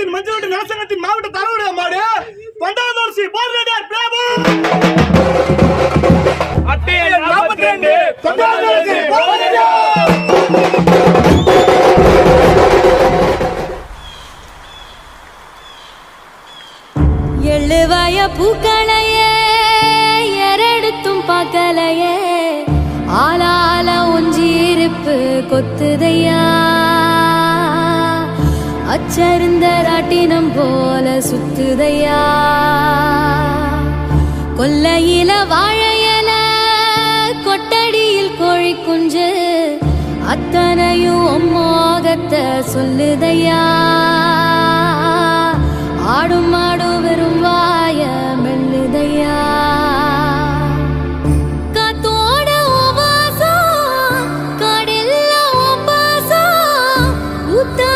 கிராமத்தின் மஞ்சள் நலசங்கத்தின் மாவட்ட தலைவருடைய மாடு பண்டாதோசி போர்வேடியார் பிரபு! நாற்பத்தி ரெண்டு எழுவாய பூக்களையே எரெடுத்தும் பார்க்கலையே ஆளால ஒஞ்சிருப்பு கொத்துதையா. அச்சருந்த ராட்டினம் போல சுத்துதையா? கொல்லையில வாழையல கொட்டடியில் கோழி குஞ்சு அத்தனையும் மோகத்தை சொல்லுதையா? ஆடும் ஆடும் வெறும் வாய மெல்லுதையா? காடெல்லாம் உபாசம் உத்தா